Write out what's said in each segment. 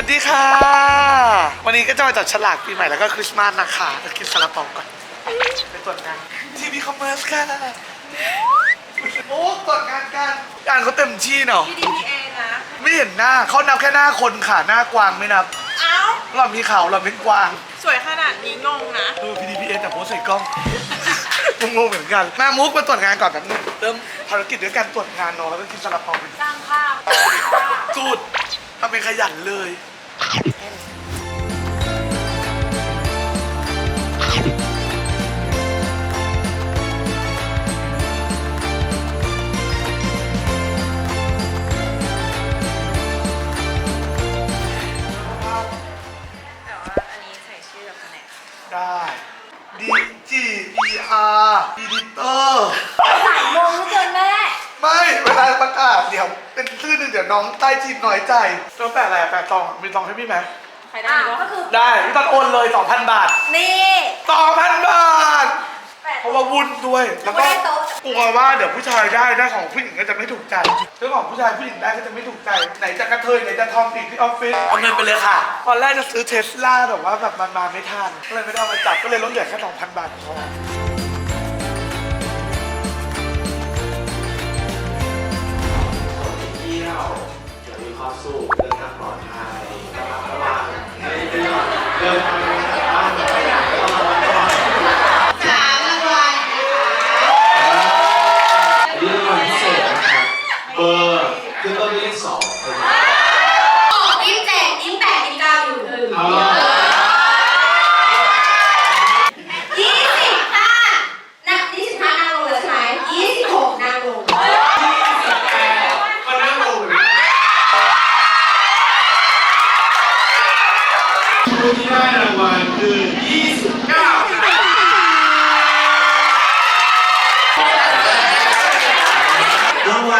วัสดีค่ะ วันนี้ก็จะมาจัดฉลากปีใหม่แล้วก็คริสต์มาสนะคะจะกินซาลาเปาก่อน ไปตรวจงานทีวีคอมเมอร์สค่ะโอ้ตรวจงานกันงานเขาเต็มที่เนาะ PDPA นะ ไม่เห็นหน้าเขานับแค่หน้าคนค่ะ หน้ากวางไม่นับเอ้าเรามีเขาเราเป็นกวางสวยขนาดนี้งงนะ เออ PDPA แต่โพสใส่กล้อง งงๆเหมือนกันแม่มุกมาตรวจงานก่อนแป๊บนึงเริ่มภารกิจด้วยการตรวจงานเนาะแล้วก็กินซาลาเปาไปสร้างภาพสูตร ทำเป็นขยันเลย นึ่งเดี๋ยวน้องใต้จีนน้อยใจต้องแปะอะไรอะแปะซองมีซองให้พี่ไหมใครได้อะก็ก็คือได้พี่ตอนโอนเลย 2,000 บาท นี่2,000 บาท แปด เพราะว่าวุ่นด้วย แล้วก็ไม่ได้โต๊ะ กลัวว่าเดี๋ยวผู้ชายได้ได้ของผู้หญิงก็จะไม่ถูกใจเรื่องของผู้ชายผู้หญิงได้ก็จะไม่ถูกใจไหนจะกระเทยไหนจะทอมติดที่ออฟฟิศเอาเงินไปเลยค่ะตอนแรกจะซื้อเทสลาแต่ว่าแบบมันมาไม่ทันก็เลยไม่ได้เอามาจับก็เลยลดเหลือแค่2,000 บาทพอ สุขเดินทางปลอดภัยระมัดระวังไม่ได้เดินทาง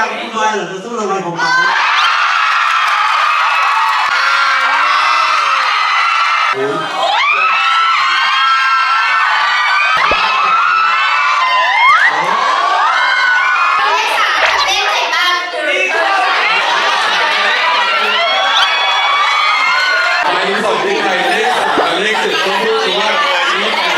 วัลคุณบอยเหรอต้องรางวัลของผมเลขสามกับเลขเจ็ดบ้างไปส่งที่ใครเลขสามกับเลขเจ็ดต้องพูดว่านี่ขนาดเ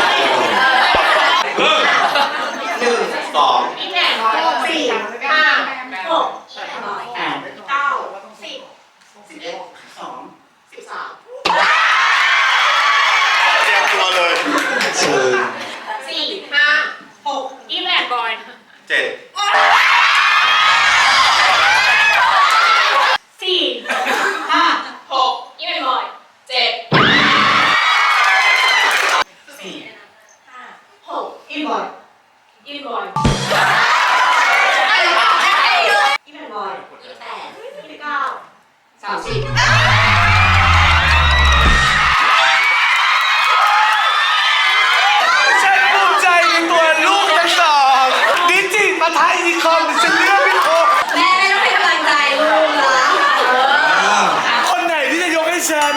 รา ฉัน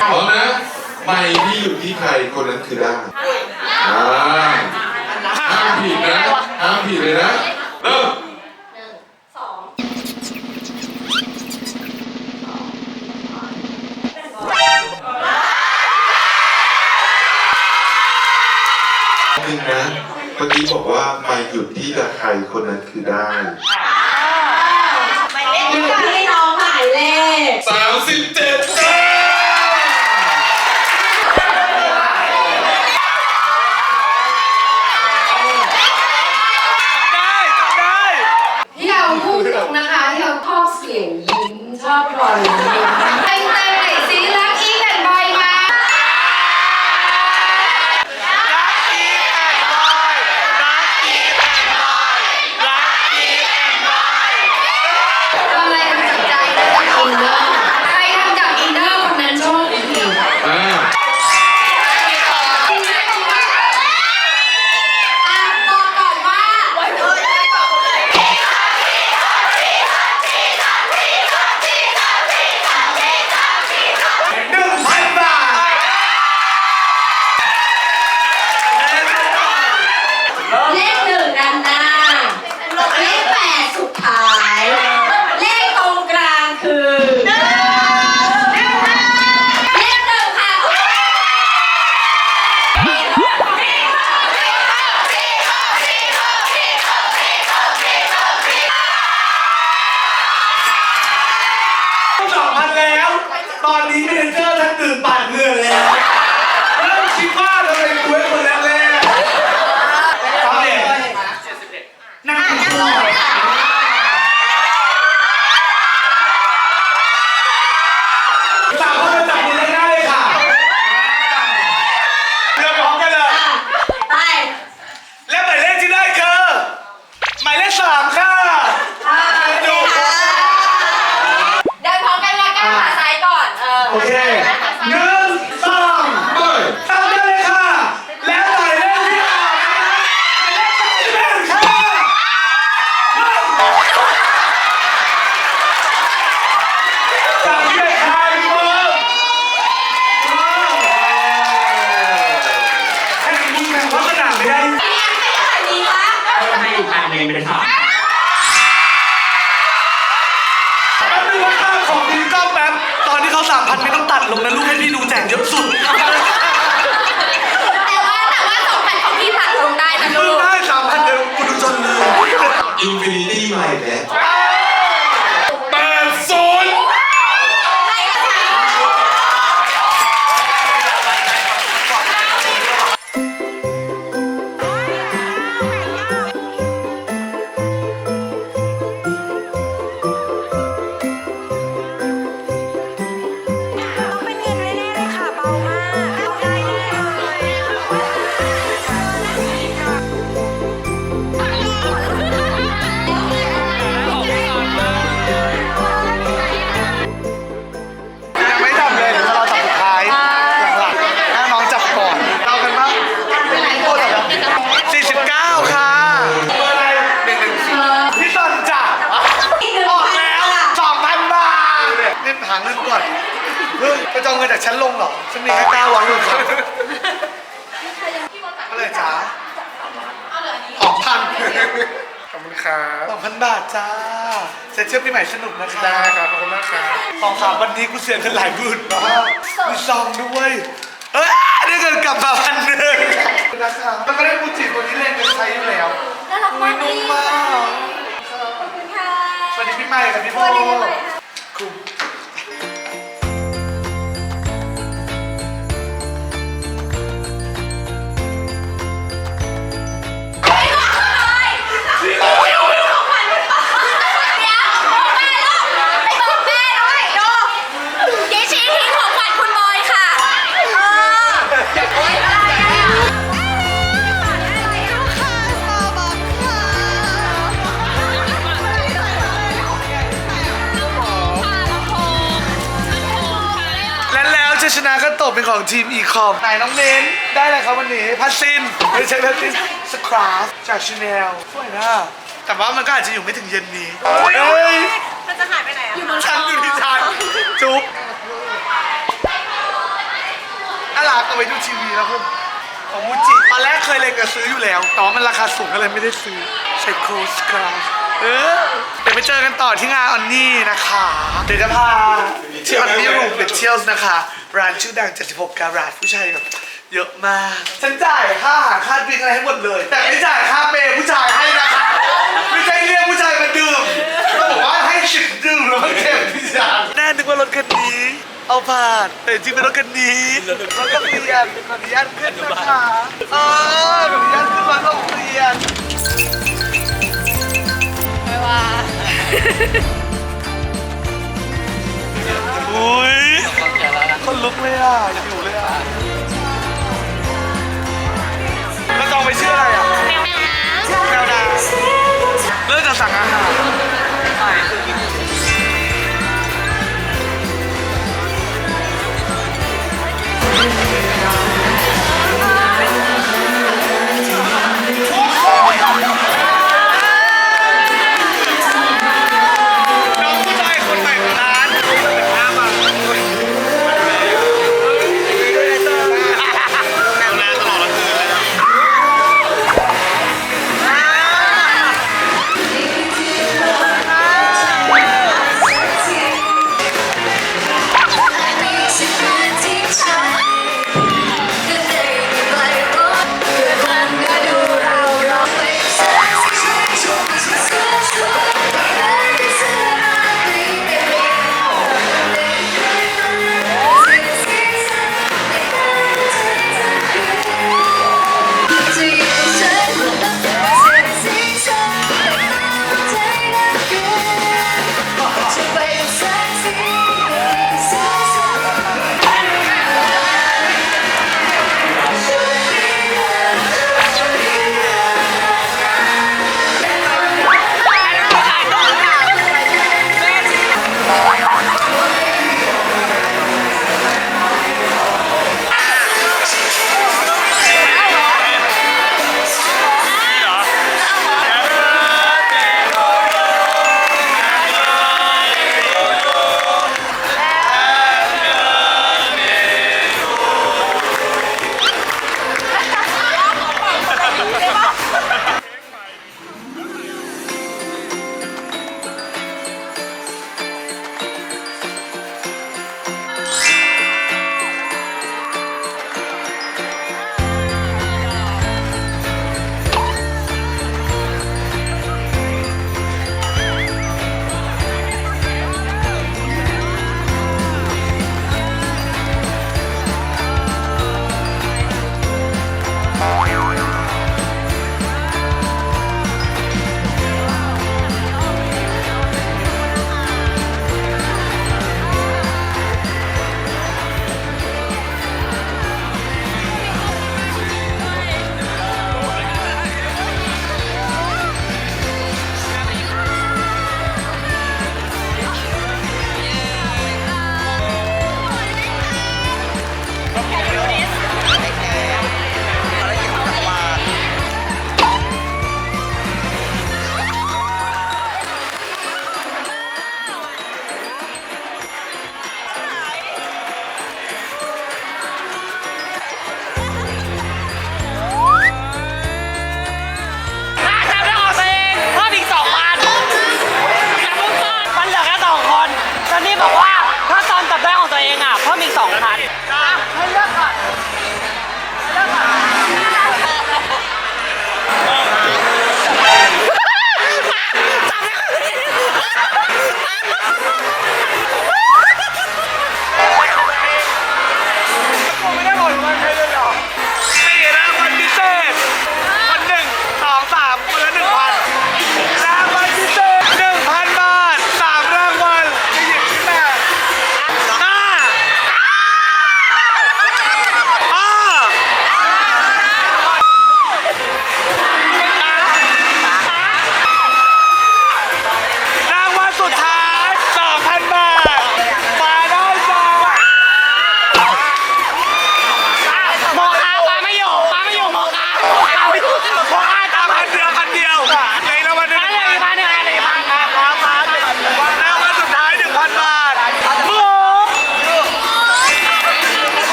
พร้อมนะ ไม่ที่อยู่ที่ใครคนนั้นคือได้อ่าห้ามผิดนะห้ามผิดเลยนะ เริ่มหนึ่งสองหนึ่งนะเมื่อกี้บอกว่าไม่หยุดที่จะใครคนนั้นคือได้ อยู่ที่น้องหมายเล ข โอเคหนึ่งสองเปทำได้เลยค่ะ แล้วหมาเลขที่ออกนะคะหมายเลขสามสิบเอ็ดค่ะสามสิบเอ็ดค่งพี่เบิร์ดแค่นี้มันวัฒนาไม่ได้ ให้ทานเองไปเลยครับ แป๊บนึงว่าข้าวของดี เขาสามพันไม่ต้องตัดลงนะลูกให้พี่ดูแจกเยอะสุดแต่ว่าแต่ว่าสองพันของพี่ตัดลงได้นะมึลูงกได้สามพันเดียวกูดูจนเลยอินฟินิตี้มาอีกแล้ว ไปจองเงินจากฉันลงเหรอฉันมีแค่เก้าร้อยอยู่ครับก็เลยจ๋าสองพันขอบคุณครับสองพันบาทจ้าเสร็จเชื่อปีใหม่สนุกนะคะได้ครับขอบคุณมากครับสองสามวันนี้กูเสียเงินหลายหมื่นมากมีซองด้วย เอ้ยได้เงินกลับ เป็นของทีมอีคอมไหนน้องเน้น ได้อะไรครับวันนี้พัสซินไม่ใช่พัสซินสครับจากชาแนลสวยนะแต่ว่ามันก็อาจจะอยู่ไม่ถึงเย็นนี้เฮ้ยมันจะหายไปไหนอะคะฉันอยู่ที่ฉันจุ๊บน่ารักเอาไว้ดูทีวีแล้วคุณของมูจิตอนแรกเคยเล็งจะซื้ออยู่แล้วแต่ว่ามันราคาสูงก็เลยไม่ได้ซื้อใช้โค้ดครับ เออเดี๋ยวไปเจอกันต่อที่งานออนนี่นะคะ เดี๋ยวจะพาที่ออนนี่รูมเบเชียลนะคะ ร้านชื่อดัง 76 การาดผู้ชายแบบเยอะมาก ฉันจ่ายค่าอาหารค่าดริงอะไรให้หมดเลย แต่ไม่จ่ายค่าเปย์ผู้ชายให้นะคะ ไม่ใช่เรียกผู้ชายมาดื่มต้องบอกว่าให้ฉิบดื่มแล้วก็เก็บที่จานแน่นึกว่ารถคันนี้ เอาผ่านแต่จริงเป็นรถคันนี้รถโรงเรียนขออนุญาตขึ้นนะคะเออขออนุญาตขึ้นรถโรงเรียนไม่ ว่าอุ้ยคนลุกเลยอะหิวเลยอะแล้วจองไปชื่ออะไรอะแมวน้ำแมวดา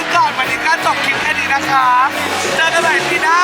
ี้ก่อนวันนี้ก็จบคลิปแค่นี้นะครับเจอกันใหม่ปีหน้า